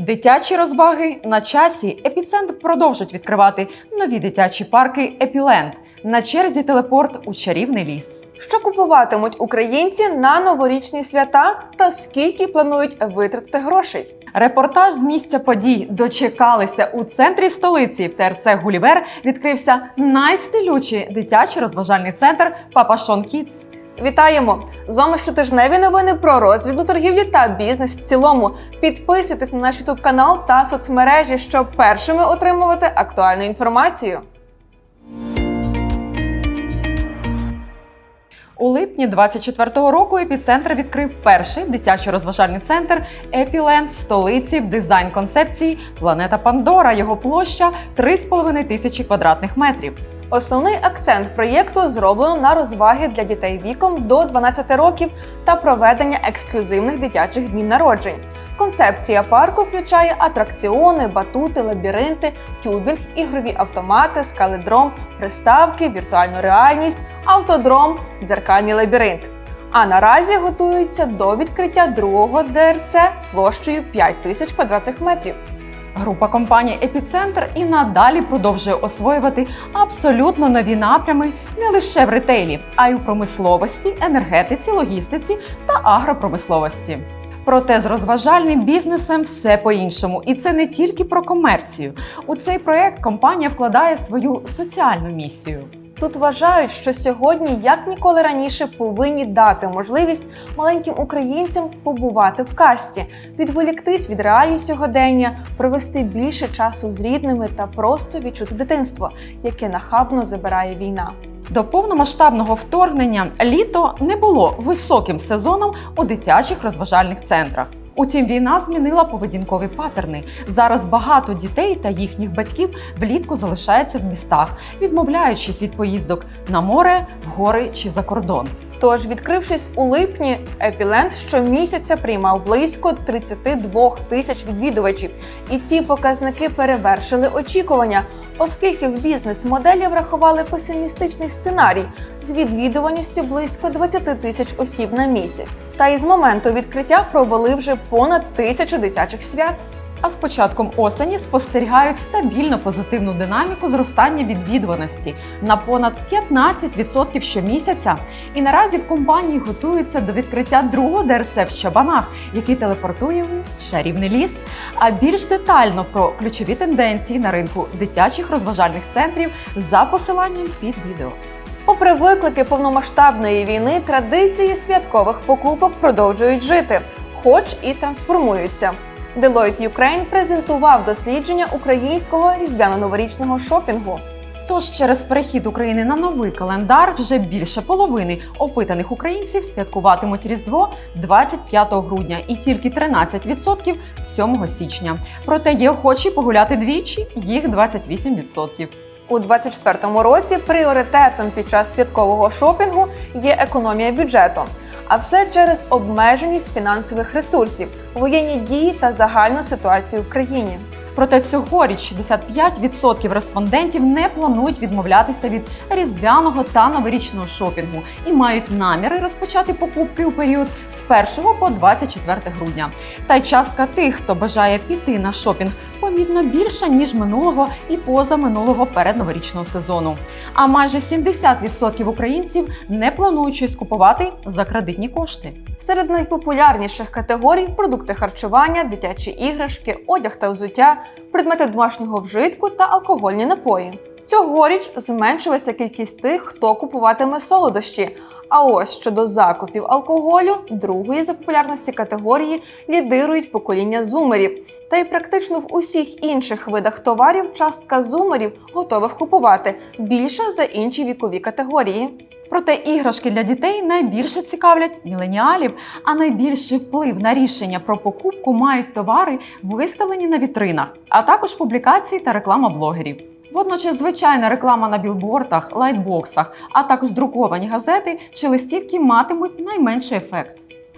Дитячі розваги на часі. Епіцентр продовжить відкривати нові дитячі парки Епіленд. На черзі телепорт у чарівний ліс. Що купуватимуть українці на новорічні свята та скільки планують витратити грошей? Репортаж з місця подій дочекалися у центрі столиці. В ТРЦ Гулівер відкрився найстилючий дитячий розважальний центр Папашон Кітс. Вітаємо! З вами щотижневі новини про роздрібну торгівлю та бізнес в цілому. Підписуйтесь на наш YouTube канал та соцмережі, щоб першими отримувати актуальну інформацію. У липні 24-го року епіцентр відкрив перший дитячий розважальний центр Епіленд в столиці в дизайн-концепції Планета Пандора. Його площа 3,5 тисячі квадратних метрів. Основний акцент проєкту зроблено на розваги для дітей віком до 12 років та проведення ексклюзивних дитячих днів народжень. Концепція парку включає атракціони, батути, лабіринти, тюбінг, ігрові автомати, скаледром, приставки, віртуальну реальність, автодром, дзеркальний лабіринт. А наразі готуються до відкриття другого ДРЦ площею 5 тисяч квадратних метрів. Група компаній Епіцентр і надалі продовжує освоювати абсолютно нові напрями не лише в ретейлі, а й у промисловості, енергетиці, логістиці та агропромисловості. Проте з розважальним бізнесом все по-іншому, і це не тільки про комерцію. У цей проект компанія вкладає свою соціальну місію. Тут вважають, що сьогодні, як ніколи раніше, повинні дати можливість маленьким українцям побувати в касті, відволіктись від реалій сьогодення, провести більше часу з рідними та просто відчути дитинство, яке нахабно забирає війна. До повномасштабного вторгнення літо не було високим сезоном у дитячих розважальних центрах. Утім, війна змінила поведінкові патерни. Зараз багато дітей та їхніх батьків влітку залишаються в містах, відмовляючись від поїздок на море, в гори чи за кордон. Тож, відкрившись у липні, Епіленд щомісяця приймав близько 32 тисяч відвідувачів, і ці показники перевершили очікування, оскільки в бізнес-моделі врахували песимістичний сценарій з відвідуваністю близько 20 тисяч осіб на місяць. Та із моменту відкриття провели вже понад тисячу дитячих свят. А з початком осені спостерігають стабільно позитивну динаміку зростання відвідуваності на понад 15% щомісяця. І наразі в компанії готуються до відкриття другого ДРЦ в Чабанах, який телепортує у чарівний ліс. А більш детально про ключові тенденції на ринку дитячих розважальних центрів за посиланням під відео. Попри виклики повномасштабної війни, традиції святкових покупок продовжують жити, хоч і трансформуються. Deloitte Ukraine презентував дослідження українського різдвяно-новорічного шопінгу. Тож через перехід України на новий календар вже більше половини опитаних українців святкуватимуть Різдво 25 грудня і тільки 13% 7 січня. Проте є охочі погуляти двічі, їх 28%. У 2024 році пріоритетом під час святкового шопінгу є економія бюджету. А все через обмеженість фінансових ресурсів, воєнні дії та загальну ситуацію в країні. Проте цьогоріч 65% респондентів не планують відмовлятися від різдвяного та новорічного шопінгу і мають наміри розпочати покупки у період з 1 по 24 грудня. Та й частка тих, хто бажає піти на шопінг, помітно більша ніж минулого і позаминулого передноворічного сезону. А майже 70% українців не планують щось купувати за кредитні кошти. Серед найпопулярніших категорій продукти харчування, дитячі іграшки, одяг та взуття, предмети домашнього вжитку та алкогольні напої. Цьогоріч зменшилася кількість тих, хто купуватиме солодощі. А ось щодо закупів алкоголю, другої за популярності категорії лідирують покоління зумерів. Та й практично в усіх інших видах товарів частка зумерів готових купувати більша за інші вікові категорії. Проте іграшки для дітей найбільше цікавлять міленіалів, а найбільший вплив на рішення про покупку мають товари, виставлені на вітринах, а також публікації та реклама блогерів. Водночас, звичайна реклама на білбордах, лайтбоксах, а також друковані газети чи листівки матимуть найменший ефект.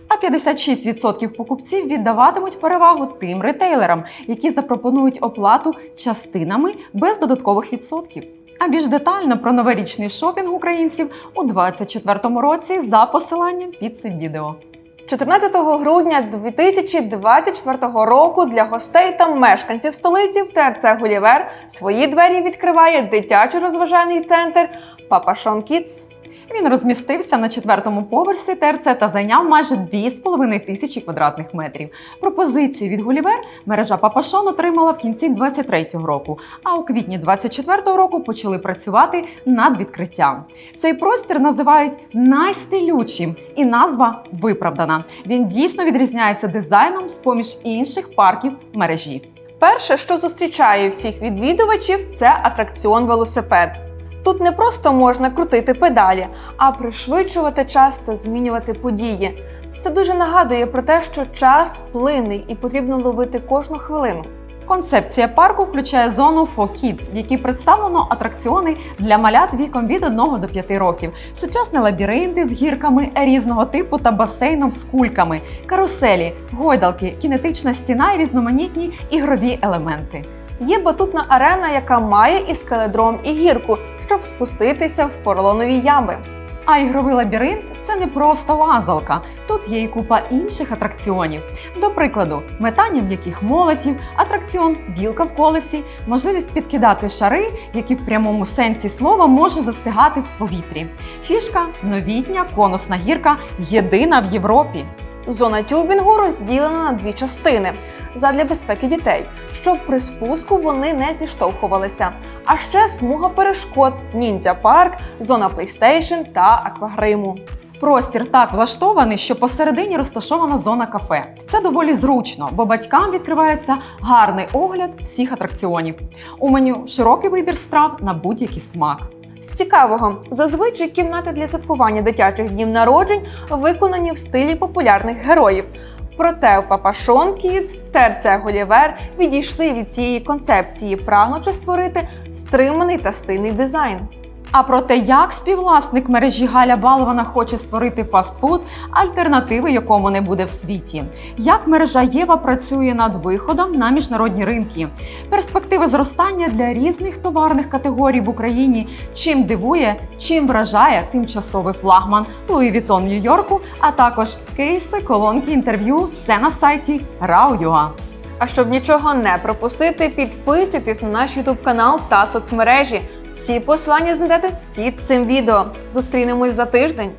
А 56% покупців віддаватимуть перевагу тим ретейлерам, які запропонують оплату частинами без додаткових відсотків. А більш детально про новорічний шопінг українців у 2024 році за посиланням під цим відео. 14 грудня 2024 року для гостей та мешканців столиці в ТРЦ Гулівер свої двері відкриває дитячо-розважальний центр Папашон Кітс. Він розмістився на четвертому поверсі ТРЦ та зайняв майже 2,5 тисячі квадратних метрів. Пропозицію від Гулівер мережа Папашон отримала в кінці 23-го року, а у квітні 24-го року почали працювати над відкриттям. Цей простір називають найстилючим, і назва виправдана. Він дійсно відрізняється дизайном з поміж інших парків мережі. Перше, що зустрічає всіх відвідувачів, це атракціон велосипед. Тут не просто можна крутити педалі, а пришвидшувати час та змінювати події. Це дуже нагадує про те, що час плинний і потрібно ловити кожну хвилину. Концепція парку включає зону For Kids, в якій представлено атракціони для малят віком від 1 до 5 років, сучасні лабіринти з гірками різного типу та басейном з кульками, каруселі, гойдалки, кінетична стіна і різноманітні ігрові елементи. Є батутна арена, яка має і скеледром, і гірку, щоб спуститися в поролонові ями. А ігровий лабіринт це не просто лазалка. Тут є і купа інших атракціонів. До прикладу, метання м'яких молотів, атракціон білка в колесі, можливість підкидати шари, які в прямому сенсі слова може застигати в повітрі. Фішка новітня конусна гірка, єдина в Європі. Зона тюбінгу розділена на дві частини задля безпеки дітей, щоб при спуску вони не зіштовхувалися. А ще смуга перешкод, ніндзя парк, зона PlayStation та аквагриму. Простір так влаштований, що посередині розташована зона кафе. Це доволі зручно, бо батькам відкривається гарний огляд всіх атракціонів. У меню широкий вибір страв на будь-який смак. З цікавого, зазвичай кімнати для святкування дитячих днів народжень виконані в стилі популярних героїв. Проте у Папашон Kids в ТРЦ Гулівер відійшли від цієї концепції, прагнучи створити стриманий та стильний дизайн. А про те, як співвласник мережі Галя Балована хоче створити фастфуд, альтернативи якому не буде в світі, як мережа Єва працює над виходом на міжнародні ринки, перспективи зростання для різних товарних категорій в Україні, чим дивує, чим вражає тимчасовий флагман Louis Vuitton Нью-Йорку, а також кейси, колонки, інтерв'ю, все на сайті Rao.ua. А щоб нічого не пропустити, підписуйтесь на наш YouTube канал та соцмережі. Всі посилання знайдете під цим відео. Зустрінемось за тиждень.